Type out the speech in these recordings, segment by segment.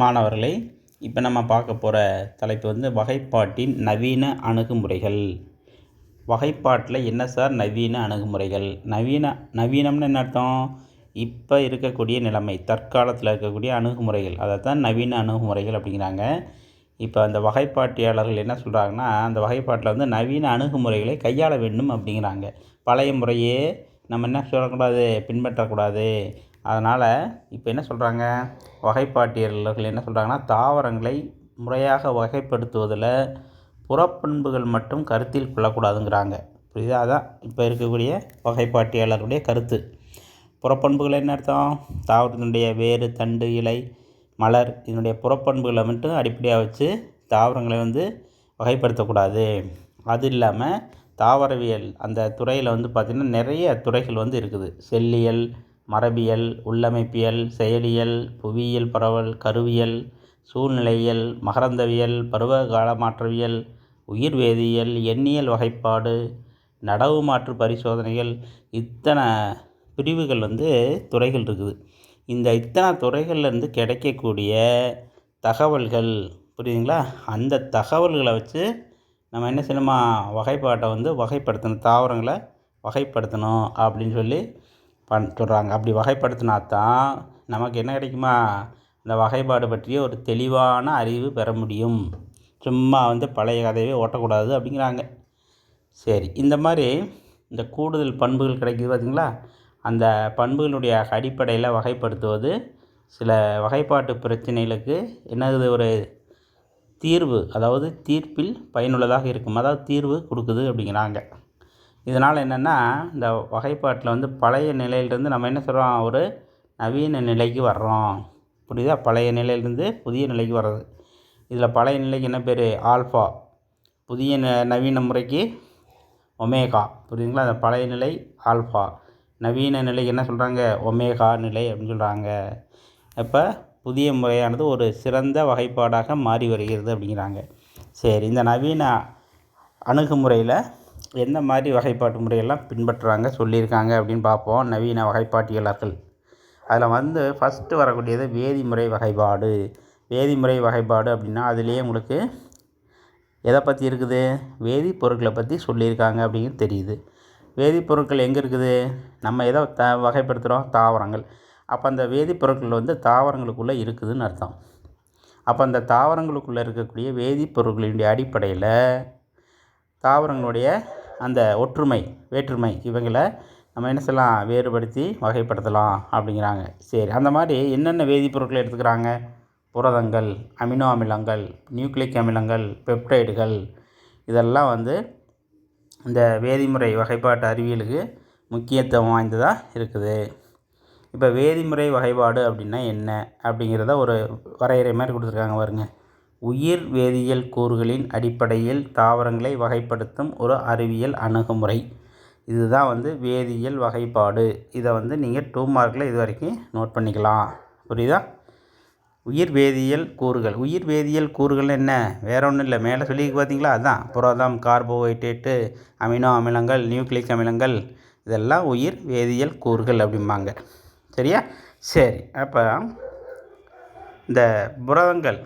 மாணவர்களே இப்போ நம்ம பார்க்க போகிற தலைப்பு வந்து வகைப்பாட்டின் நவீன அணுகுமுறைகள். வகைப்பாட்டில் என்ன சார் நவீன அணுகுமுறைகள்? நவீன நவீனம்னு என்ன அர்த்தம்? இப்போ இருக்கக்கூடிய நிலைமை தற்காலத்தில் இருக்கக்கூடிய அணுகுமுறைகள். அதை தான் நவீன அணுகுமுறைகள் அப்படிங்கிறாங்க. இப்போ அந்த வகைப்பாட்டியாளர்கள் என்ன சொல்கிறாங்கன்னா அந்த வகைப்பாட்டில் வந்து நவீன அணுகுமுறைகளை கையாள வேண்டும் அப்படிங்கிறாங்க. பழைய முறையே நம்ம என்ன சொல்லக்கூடாது? பின்பற்றக்கூடாது. அதனால் இப்போ என்ன சொல்கிறாங்க வகைப்பாட்டியலர்கள் என்ன சொல்கிறாங்கன்னா தாவரங்களை முறையாக வகைப்படுத்துவதில் புறப்பண்புகள் மட்டும் கருத்தில் கொள்ளக்கூடாதுங்கிறாங்க. புரியுதா? அதான் இப்போ இருக்கக்கூடிய வகைப்பாட்டியாளருடைய கருத்து. புறப்பண்புகள் என்ன அர்த்தம்? தாவரத்தினுடைய வேறு தண்டு இலை மலர் இதனுடைய புறப்பண்புகளை மட்டும் அடிப்படையாக வச்சு தாவரங்களை வந்து வகைப்படுத்தக்கூடாது. அது இல்லாமல் தாவரவியல் அந்த துறையில் வந்து பார்த்திங்கன்னா நிறைய துறைகள் வந்து இருக்குது. செல்லியல் மரபியல் உள்ளமைப்பியல் செயலியல் புவியியல் பரவல் கருவியல் சூழ்நிலையியல் மகரந்தவியல் பருவகால மாற்றவியல் உயிர் வேதியியல் எண்ணியல் வகைப்பாடு நடவு மாற்று பரிசோதனைகள் இத்தனை பிரிவுகள் வந்து துறைகள் இருக்குது. இந்த இத்தனை துறைகள்லேருந்து கிடைக்கக்கூடிய தகவல்கள் புரியுதுங்களா? அந்த தகவல்களை வச்சு நம்ம என்ன செய்யணுமா? வகைப்பாட்டை வந்து வகைப்படுத்தணும் தாவரங்களை வகைப்படுத்தணும் அப்படின்னு சொல்லி பண் சொல்கிறாங்க அப்படி வகைப்படுத்தினா தான் நமக்கு என்ன கிடைக்குமா? இந்த வகைப்பாடு பற்றிய ஒரு தெளிவான அறிவு பெற முடியும். சும்மா வந்து பழைய கதையவே ஓட்டக்கூடாது அப்படிங்கிறாங்க. சரி இந்த மாதிரி இந்த கூடுதல் பண்புகள் கிடைக்குது பார்த்திங்களா அந்த பண்புகளுடைய அடிப்படையில் வகைப்படுத்துவது சில வகைப்பாட்டு பிரச்சனைகளுக்கு என்னது ஒரு தீர்வு அதாவது தீர்ப்பில் பயனுள்ளதாக இருக்கும். அதாவது தீர்வு கொடுக்குது அப்படிங்கிறாங்க. இதனால் என்னென்னா இந்த வகைப்பாட்டில் வந்து பழைய நிலையிலிருந்து நம்ம என்ன சொல்கிறோம் ஒரு நவீன நிலைக்கு வர்றோம். புரியுதா? பழைய நிலையிலிருந்து புதிய நிலைக்கு வர்றது. இதில் பழைய நிலைக்கு என்ன பேர்? ஆல்ஃபா. புதிய ந நவீன முறைக்கு ஒமேகா. புரியுதுங்களா? அந்த பழைய நிலை ஆல்ஃபா. நவீன நிலைக்கு என்ன சொல்கிறாங்க ஒமேகா நிலை அப்படின்னு சொல்கிறாங்க இப்போ புதிய முறையானது ஒரு சிறந்த வகைப்பாடாக மாறி வருகிறது அப்படிங்கிறாங்க. சரி இந்த நவீன அணுகுமுறையில் எந்த மாதிரி வகைப்பாட்டு முறையெல்லாம் பின்பற்றுறாங்க சொல்லியிருக்காங்க அப்படின்னு பார்ப்போம். நவீன வகைப்பாட்டியலர்கள் அதில் வந்து ஃபஸ்ட்டு வரக்கூடியது வேதிமுறை வகைப்பாடு. வேதிமுறை வகைப்பாடு அப்படின்னா அதுலேயே உங்களுக்கு எதை பற்றி இருக்குது? வேதிப்பொருட்களை பற்றி சொல்லியிருக்காங்க அப்படின்னு தெரியுது. வேதிப்பொருட்கள் எங்கே இருக்குது? நம்ம எதை த வகைப்படுத்துகிறோம்? தாவரங்கள். அப்போ அந்த வேதிப்பொருட்கள் வந்து தாவரங்களுக்குள்ளே இருக்குதுன்னு அர்த்தம். அப்போ அந்த தாவரங்களுக்குள்ளே இருக்கக்கூடிய வேதிப்பொருட்களினுடைய அடிப்படையில் தாவரங்களுடைய அந்த ஒற்றுமை வேற்றுமை இவங்களை நம்ம என்ன செய்யலாம் வேறுபடுத்தி வகைப்படுத்தலாம் அப்படிங்கிறாங்க. சரி அந்த மாதிரி என்னென்ன வேதிப்பொருட்களை எடுத்துக்கிறாங்க? புரதங்கள் அமினோ அமிலங்கள் நியூக்ளிக் அமிலங்கள் பெப்டைடுகள் இதெல்லாம் வந்து இந்த வேதிமுறை வகைப்பாட்டு அறிவியலுக்கு முக்கியத்துவம் வாய்ந்ததாக இருக்குது. இப்போ வேதிமுறை வகைப்பாடு அப்படின்னா என்ன? அப்படிங்கிறத ஒரு வரையறை மாதிரி கொடுத்துருக்காங்க பாருங்கள் உயிர் வேதியியல் கூறுகளின் அடிப்படையில் தாவரங்களை வகைப்படுத்தும் ஒரு அறிவியல் அணுகுமுறை. இதுதான் வந்து வேதியியல் வகைப்பாடு. இதை வந்து நீங்கள் டூ மார்க்கில் இது வரைக்கும் நோட் பண்ணிக்கலாம். புரியுதா? உயிர் வேதியியல் கூறுகள். உயிர் வேதியியல் கூறுகள் என்ன? வேற ஒன்றும் இல்லை. மேலே சொல்லி பார்த்தீங்களா அதுதான் புரதம் கார்போஹைட்ரேட்டு அமினோ அமிலங்கள் நியூக்ளிக் அமிலங்கள். இதெல்லாம் உயிர் வேதியியல் கூறுகள் அப்படிம்பாங்க. சரியா? சரி. அப்போ இந்த புரதங்கள்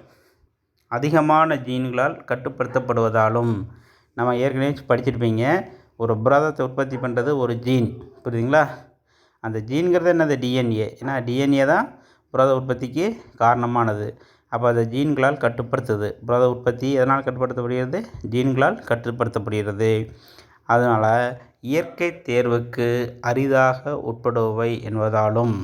அதிகமான ஜீன்களால் கட்டுப்படுத்தப்படுவதாலும் நம்ம ஏற்கனவே படிச்சிருப்பீங்க. ஒரு புரதத்தை உற்பத்தி பண்ணுறது ஒரு ஜீன் புரியுதுங்களா? அந்த ஜீன்கிறது என்னது? டிஎன்ஏ ஏன்னா டிஎன்ஏ தான் புரத உற்பத்திக்கு காரணமானது. அப்போ அந்த ஜீன்களால் கட்டுப்படுத்துது. புரத உற்பத்தி எதனால் கட்டுப்படுத்தப்படுகிறது? ஜீன்களால் கட்டுப்படுத்தப்படுகிறது. அதனால் இயற்கை தேர்வுக்கு அரிதாக உட்படுபவை என்பதாலும்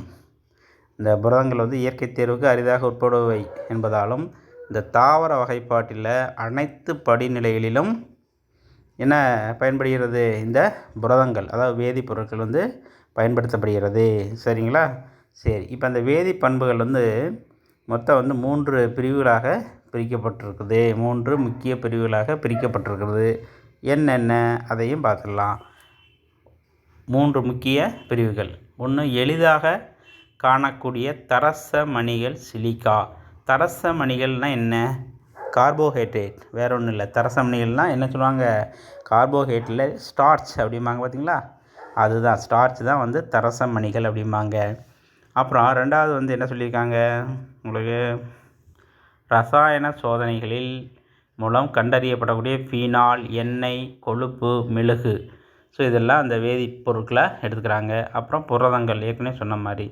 இந்த புரதங்கள் வந்து இயற்கை தேர்வுக்கு அரிதாக உட்படுபவை என்பதாலும் இந்த தாவர வகைப்பாட்டில் அனைத்து படிநிலைகளிலும் என்ன பயன்படுகிறது? இந்த புரதங்கள் அதாவது வேதிப்பொருட்கள் வந்து பயன்படுத்தப்படுகிறது. சரிங்களா? சரி இப்போ அந்த வேதி பண்புகள் வந்து மொத்தம் வந்து மூன்று பிரிவுகளாக பிரிக்கப்பட்டிருக்குது. மூன்று முக்கிய பிரிவுகளாக பிரிக்கப்பட்டிருக்கிறது. என்னென்ன? அதையும் பார்த்துடலாம். மூன்று முக்கிய பிரிவுகள். ஒன்று எளிதாக காணக்கூடிய தரச மணிகள் சிலிக்கா. தரச மணிகள்னால் என்ன? கார்போஹைட்ரேட் வேறு ஒன்றும் இல்லை. தரச மணிகள்னால் என்ன சொல்லுவாங்க? கார்போஹைட்ரேட்டில் ஸ்டார்ச் அப்படிம்பாங்க பார்த்தீங்களா அதுதான். ஸ்டார்ச் தான் வந்து தரச மணிகள் அப்படிம்பாங்க. அப்புறம் ரெண்டாவது வந்து என்ன சொல்லியிருக்காங்க? உங்களுக்கு ரசாயன சோதனைகளில் மூலம் கண்டறியப்படக்கூடிய ஃபீனால் எண்ணெய் கொழுப்பு மெழுகு. ஸோ இதெல்லாம் அந்த வேதிப்பொருட்களை எடுத்துக்கிறாங்க. அப்புறம் புரதங்கள் ஏற்கனவே சொன்ன மாதிரி.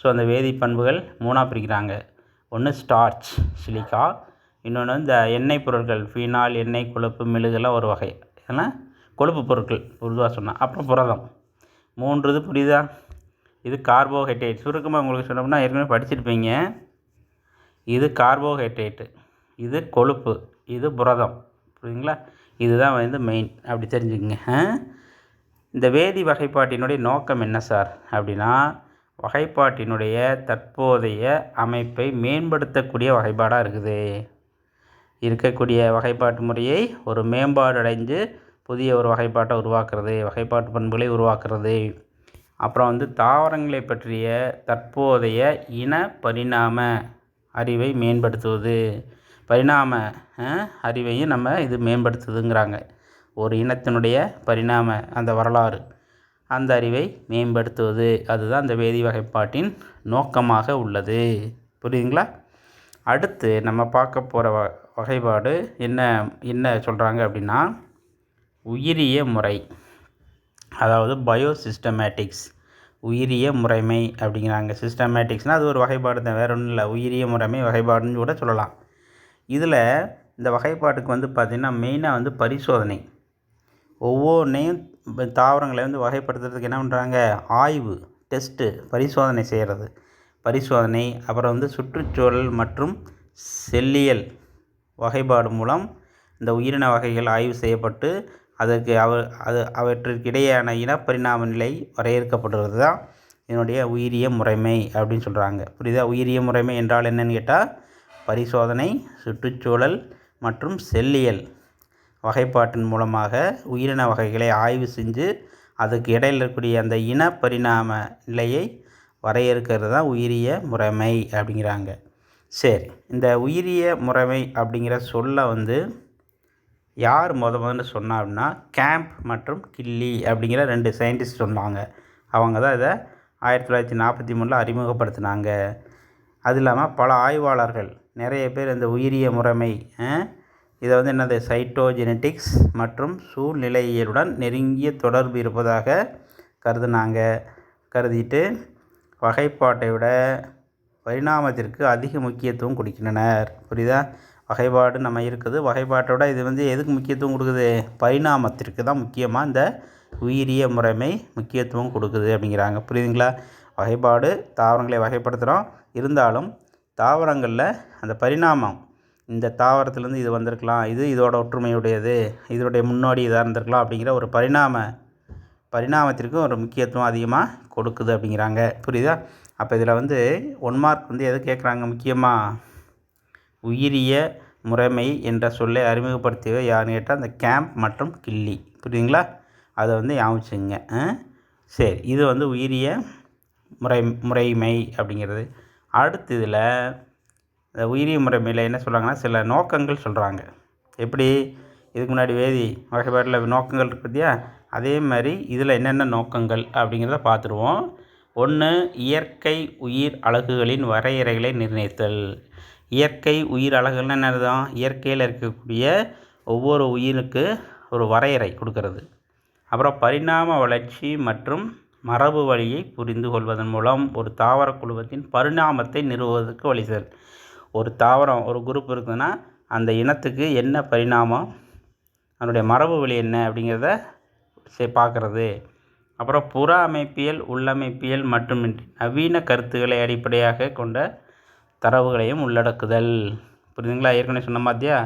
ஸோ அந்த வேதிப்பண்புகள் மூணாக பிரிக்கிறாங்க. ஒன்று ஸ்டார்ச் சிலிக்கா இன்னொன்று இந்த எண்ணெய் பொருட்கள் ஃபீனால் எண்ணெய் கொழுப்பு மெழுகெல்லாம் ஒரு வகை. ஏன்னா கொழுப்பு பொருட்கள் பொதுவாக சொன்னால் அப்புறம் புரதம். மூன்று இது புரியுதா? இது கார்போஹைட்ரேட் சுருக்கமாக உங்களுக்கு சொன்னோம்னா ஏற்கனவே படிச்சிருப்பீங்க. இது கார்போஹைட்ரேட்டு இது கொழுப்பு. இது புரதம். புரியுதுங்களா? இதுதான் வந்து மெயின் அப்படி தெரிஞ்சுக்கங்க. இந்த வேதி வகைப்பாட்டினுடைய நோக்கம் என்ன சார்? அப்படின்னா வகைப்பாட்டினுடைய தற்போதைய அமைப்பை மேம்படுத்தக்கூடிய வகைப்பாடாக இருக்குது. இருக்கக்கூடிய வகைப்பாட்டு முறையை ஒரு மேம்பாடு அடைஞ்சு புதிய ஒரு வகைப்பாட்டை உருவாக்குறது வகைப்பாட்டு பண்புகளை உருவாக்குறது. அப்புறம் வந்து தாவரங்களை பற்றிய தற்போதைய இன பரிணாம அறிவை மேம்படுத்துவது. பரிணாம அறிவையும் நம்ம இது மேம்படுத்துதுங்கிறாங்க. ஒரு இனத்தினுடைய பரிணாம அந்த வரலாறு. அந்த அறிவை மேம்படுத்துவது. அதுதான் அந்த வேதி வகைப்பாட்டின் நோக்கமாக உள்ளது. புரியுதுங்களா? அடுத்து நம்ம பார்க்க போகிற வ வகைப்பாடு என்ன என்ன சொல்கிறாங்க அப்படின்னா உயிரிய முறை. அதாவது பயோ சிஸ்டமேட்டிக்ஸ் உயிரிய முறைமை அப்படிங்கிறாங்க. சிஸ்டமேட்டிக்ஸ்னால் அது ஒரு வகைப்பாடு தான். வேறு ஒன்றும் இல்லை. உயிரிய முறைமை வகைப்பாடுன்னு கூட சொல்லலாம். இதில் இந்த வகைப்பாட்டுக்கு வந்து பார்த்திங்கன்னா மெயினாக வந்து பரிசோதனை. ஒவ்வொன்றையும் தாவரங்களை வந்து வகைப்படுத்துறதுக்கு என்ன பண்ணுறாங்க ஆய்வு டெஸ்ட்டு பரிசோதனை செய்கிறது பரிசோதனை அப்புறம் வந்து சுற்றுச்சூழல் மற்றும் செல்லியல் வகைப்பாடு மூலம் இந்த உயிரின வகைகள் ஆய்வு செய்யப்பட்டு அதற்கு அவ அது அவற்றிற்கிடையேயான இனப்பரிணாம நிலை வரையறுக்கப்படுறது தான் இதனுடைய உயிரிய முறைமை அப்படின்னு சொல்கிறாங்க புரியுதா? உயிரிய முறைமை என்றால் என்னன்னு கேட்டால் பரிசோதனை சுற்றுச்சூழல் மற்றும் செல்லியல் வகைப்பாட்டின் மூலமாக உயிரின வகைகளை ஆய்வு செஞ்சு அதுக்கு இடையில் இருக்கக்கூடிய அந்த இன பரிணாம நிலையை வரையறுக்கிறது தான் உயிரிய முறைமை அப்படிங்கிறாங்க. சரி இந்த உயிரிய முறைமை அப்படிங்கிற சொல்லை வந்து யார் முத முதல்ல சொன்னா அப்படின்னா கேம்ப் மற்றும் கில்லி அப்படிங்கிற ரெண்டு சயின்டிஸ்ட் சொன்னாங்க. அவங்க தான் இதை ஆயிரத்தி தொள்ளாயிரத்தி நாற்பத்தி மூணில் அறிமுகப்படுத்தினாங்க. அது இல்லாமல் பல ஆய்வாளர்கள் நிறைய பேர் இந்த உயிரிய முறைமை இதை வந்து என்னது? சைட்டோஜெனட்டிக்ஸ் மற்றும் சூழ்நிலையியலுடன் நெருங்கிய தொடர்பு இருப்பதாக கருதுனாங்க. கருதிட்டு வகைப்பாட்டை விட பரிணாமத்திற்கு அதிக முக்கியத்துவம் கொடுக்கின்றனர். புரியுதா? வகைப்பாடு நம்ம இருக்குது. வகைப்பாட்டை விட இது வந்து எதுக்கு முக்கியத்துவம் கொடுக்குது? பரிணாமத்திற்கு தான் முக்கியமாக இந்த உயிரிய முறைமை முக்கியத்துவம் கொடுக்குது அப்படிங்கிறாங்க. புரியுதுங்களா? வகைப்பாடு தாவரங்களை வகைப்படுத்துகிறோம் இருந்தாலும் தாவரங்களில் அந்த பரிணாமம் இந்த தாவரத்துலேருந்து இது வந்திருக்கலாம் இது இதோட ஒற்றுமையுடையது இதனுடைய முன்னோடி இதாக இருந்திருக்கலாம் அப்படிங்கிற ஒரு பரிணாம பரிணாமத்திற்கும் ஒரு முக்கியத்துவம் அதிகமாக கொடுக்குது அப்படிங்கிறாங்க. புரியுதா? அப்போ இதில் வந்து ஒன் மார்க் வந்து எது கேட்குறாங்க முக்கியமாக உயிரிய முறைமை என்ற சொல்லை அறிமுகப்படுத்தியவை யாருன்னு கேட்டால் அந்த கேம்ப் மற்றும் கில்லி. புரியுதுங்களா? அதை வந்து யாமிச்சுங்க சரி இது வந்து உயிரிய முறை முறைமை அப்படிங்கிறது. அடுத்து இதில் இந்த உயிரிய முறைமையில் என்ன சொல்கிறாங்கன்னா சில நோக்கங்கள் சொல்கிறாங்க எப்படி? இதுக்கு முன்னாடி வேதி வகைப்பாட்டில் நோக்கங்கள் இருக்கு பார்த்தியா அதே மாதிரி இதில் என்னென்ன நோக்கங்கள் அப்படிங்கிறத பார்த்துருவோம். ஒன்று இயற்கை உயிர் அலகுகளின் வரையறைகளை நிர்ணயித்தல். இயற்கை உயிர் அலகுகள்னு என்ன இயற்கையில் இருக்கக்கூடிய ஒவ்வொரு உயிருக்கு ஒரு வரையறை கொடுக்கறது. அப்புறம் பரிணாம வளர்ச்சி மற்றும் மரபு வழியை புரிந்து கொள்வதன் மூலம் ஒரு தாவர குழுவத்தின் பரிணாமத்தை நிறுவுவதற்கு வழி செல். ஒரு தாவரம் ஒரு குரூப் இருக்குதுன்னா அந்த இனத்துக்கு என்ன பரிணாமம்? அதனுடைய மரபு வழி என்ன அப்படிங்கிறத சே பார்க்குறது. அப்புறம் புற அமைப்பியல் உள்ளமைப்பியல் மட்டுமின்றி நவீன கருத்துக்களை அடிப்படையாக கொண்ட தரவுகளையும் உள்ளடக்குதல். புரியுதுங்களா? ஏற்கனவே சொன்ன மாதிரியா?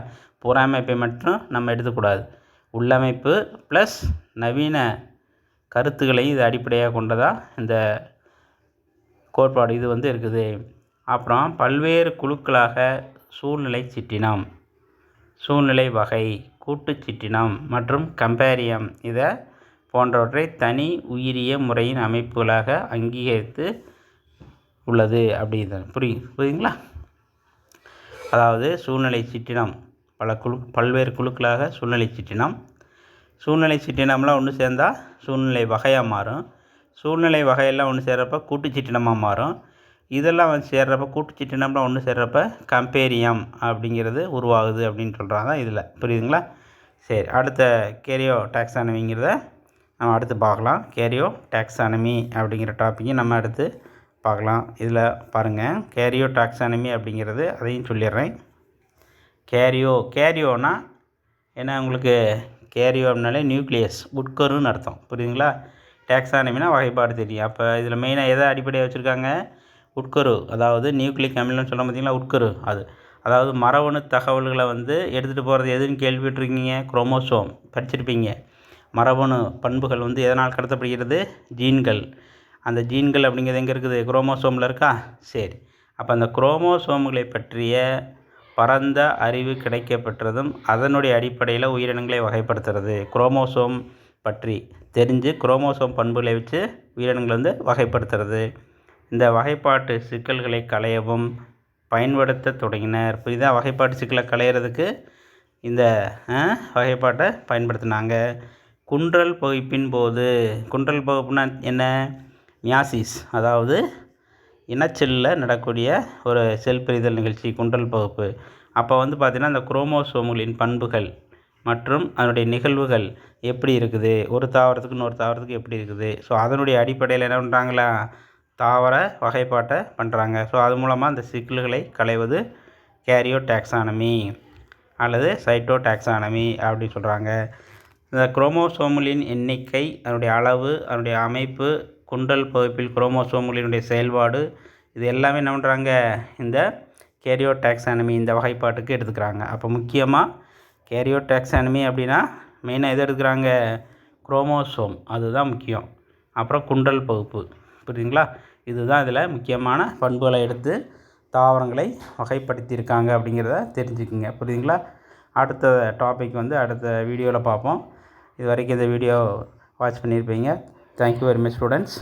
புற அமைப்பை மட்டும் நம்ம எடுத்துக்கூடாது. உள்ளமைப்பு ப்ளஸ் நவீன கருத்துக்களையும் இது அடிப்படையாக கொண்டதாக இந்த கோட்பாடு இது வந்து இருக்குது. அப்புறம் பல்வேறு குழுக்களாக சூழ்நிலை சிற்றினம். சூழ்நிலை வகை கூட்டுச் சிற்றினம் மற்றும் கம்பேரியம் இதை போன்றவற்றை தனி உயிரிய முறையின் அமைப்புகளாக அங்கீகரித்து உள்ளது அப்படிங்கிறது புரியுது புரியுதுங்களா? அதாவது சூழ்நிலை சிற்றினம். பல குழு பல்வேறு குழுக்களாக சூழ்நிலை சிற்றினம். சூழ்நிலை சிற்றினம்லாம் ஒன்று சேர்ந்தால் சூழ்நிலை வகையாக மாறும். சூழ்நிலை வகையெல்லாம் ஒன்று சேர்கிறப்ப கூட்டுச் சிற்றினமாக மாறும். இதெல்லாம் வந்து சேர்றப்ப கூட்டுச்சிற்றினம்லாம் ஒன்று சேர்றப்ப கம்பேரியம் அப்படிங்கிறது உருவாகுது அப்படின்னு சொல்கிறாங்க இதில். புரியுதுங்களா? சரி அடுத்த கேரியோ டாக்ஸானமிங்கிறத நம்ம அடுத்து பார்க்கலாம். கேரியோ டாக்ஸானமி அப்படிங்கிற டாப்பிக்கை நம்ம அடுத்து பார்க்கலாம். இதில் பாருங்கள் கேரியோ டாக்ஸானமி அப்படிங்கிறது அதையும் சொல்லிடுறேன். கேரியோ கேரியோனா ஏன்னா உங்களுக்கு? கேரியோ அப்படின்னாலே நியூக்ளியஸ் உட்கருன்னு அர்த்தம். புரியுதுங்களா? டாக்ஸானமினா வகைப்பாடு தெரியும். அப்போ இதில் மெயினாக எதை அடிப்படையாக வச்சுருக்காங்க? உட்கரு அதாவது நியூக்ளிக் அமிலம்னு சொல்ல பார்த்தீங்களா உட்கரு அது. அதாவது மரபணு தகவல்களை வந்து எடுத்துகிட்டு போகிறது எதுன்னு கேள்விப்பட்டிருக்கீங்க? குரோமோசோம் படிச்சிருப்பீங்க. மரபணு பண்புகள் வந்து எதனால் கடத்தப்படுகிறது? ஜீன்கள். அந்த ஜீன்கள் அப்படிங்கிறது எங்கே இருக்குது? குரோமோசோமில் இருக்கா? சரி. அப்போ அந்த குரோமோசோம்களை பற்றிய பரந்த அறிவு கிடைக்கப்பெற்றதும் அதனுடைய அடிப்படையில் உயிரினங்களை வகைப்படுத்துறது. குரோமோசோம் பற்றி தெரிஞ்சு குரோமோசோம் பண்புகளை வச்சு உயிரினங்களை வந்து வகைப்படுத்துறது. இந்த வகைப்பாட்டு சிக்கல்களை களையவும் பயன்படுத்த தொடங்கினர். புரியுதா வகைப்பாட்டு சிக்கலை களையிறதுக்கு இந்த வகைப்பாட்டை பயன்படுத்தினாங்க. குன்றல் பகுப்பின் போது குன்றல் பகுப்புனா என்ன? மியாசிஸ். அதாவது இனச்செல்லில் நடக்கூடிய ஒரு செல் பிரிதல் நிகழ்ச்சி குன்றல் பகுப்பு. அப்போ வந்து பார்த்திங்கன்னா அந்த குரோமோசோம்களின் பண்புகள் மற்றும் அதனுடைய நிகழ்வுகள் எப்படி இருக்குது? ஒரு தாவரத்துக்கு இன்னொரு தாவரத்துக்கு எப்படி இருக்குது? ஸோ அதனுடைய அடிப்படையில் என்ன பண்ணுறாங்களா தாவர வகைப்பாட்டை பண்ணுறாங்க. ஸோ அது மூலமாக அந்த சிக்கல்களை களைவது கேரியோ டாக்ஸானமி அல்லது சைட்டோ டாக்ஸானமி அப்படின்னு சொல்கிறாங்க இந்த குரோமோசோம்களின் எண்ணிக்கை அதனுடைய அளவு அதனுடைய அமைப்பு குண்டல் பகுப்பில் குரோமோசோமுலினுடைய செயல்பாடு இது எல்லாமே என்ன பண்ணுறாங்க இந்த கேரியோ டாக்ஸானமி இந்த வகைப்பாட்டுக்கு எடுத்துக்கிறாங்க. அப்போ முக்கியமாக கேரியோ டாக்ஸானமி அப்படின்னா மெயினாக எது எடுக்கிறாங்க குரோமோசோம் அதுதான் முக்கியம். அப்புறம் குண்டல் பகுப்பு புரியுதுங்களா? இதுதான் இதில் முக்கியமான பண்புகளை எடுத்து தாவரங்களை வகைப்படுத்தியிருக்காங்க அப்படிங்கிறத தெரிஞ்சுக்குங்க. புரியுதுங்களா? அடுத்த டாபிக் வந்து அடுத்த வீடியோவில் பார்ப்போம். இது வரைக்கும் இந்த வீடியோ வாட்ச் பண்ணியிருப்பீங்க. Thank you very much students